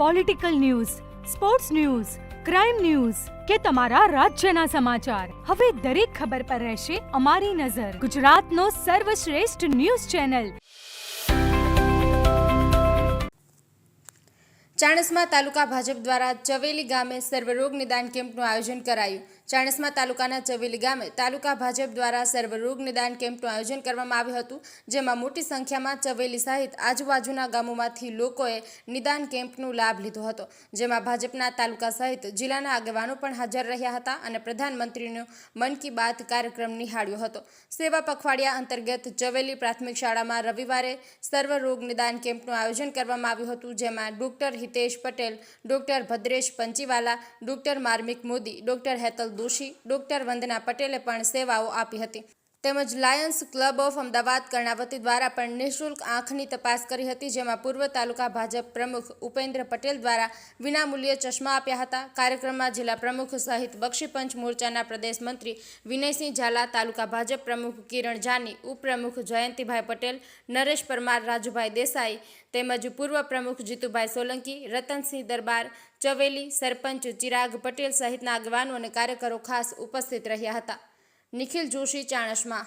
Political news sports news crime news કે તમારા રાજ્યના સમાચાર. હવે દરેક ખબર પર રહેશે અમારી નજર. ગુજરાતનો સર્વશ્રેષ્ઠ ન્યૂઝ ચેનલ. ચાણસ્મા તાલુકા ભાજપ દ્વારા ચવેલી ગામે સર્વરોગ નિદાન કેમ્પનું આયોજન કરાયું. ચાણસ્મા તાલુકાના ચવેલી ગામે તાલુકા ભાજપ દ્વારા સર્વરોગ નિદાન કેમ્પનું આયોજન કરવામાં આવ્યું હતું, જેમાં મોટી સંખ્યામાં ચવેલી સહિત આજુબાજુના ગામોમાંથી લોકોએ નિદાન કેમ્પનો લાભ લીધો હતો, જેમાં ભાજપના તાલુકા સહિત જિલ્લાના આગેવાનો પણ હાજર રહ્યા હતા અને પ્રધાનમંત્રીનો મન કી બાત કાર્યક્રમ નિહાળ્યો હતો. સેવા પખવાડિયા અંતર્ગત ચવેલી પ્રાથમિક શાળામાં રવિવારે સર્વરોગ નિદાન કેમ્પનું આયોજન કરવામાં આવ્યું હતું, જેમાં doctor Hitesh Patel, doctor Bhadresh Panchiwala, doctor Marmik Modi, doctor Hetal Doshi doctor Vandana પટેલે પણ સેવાઓ આપી હતી. તેમજ Lions Club of Ahmedabad Karnavati દ્વારા પણ નિઃશુલ્ક આંખની તપાસ કરી હતી, જેમાં પૂર્વ તાલુકા ભાજપ પ્રમુખ ઉપેન્દ્ર પટેલ દ્વારા વિનામૂલ્યે ચશ્મા આપ્યા હતા. કાર્યક્રમમાં જિલ્લા પ્રમુખ સહિત બક્ષીપંચ મોરચાના પ્રદેશ મંત્રી વિનયસિંહ ઝાલા, તાલુકા ભાજપ પ્રમુખ કિરણ જાની, ઉપપ્રમુખ જયંતિભાઈ પટેલ, નરેશ પરમાર, રાજુભાઈ દેસાઈ તેમજ પૂર્વ પ્રમુખ જીતુભાઈ સોલંકી, રતનસિંહ દરબાર, ચવેલી સરપંચ ચિરાગ પટેલ સહિતના આગેવાનો અને કાર્યકરો ખાસ ઉપસ્થિત રહ્યા હતા. નિખિલ જોશી ચાણસમા.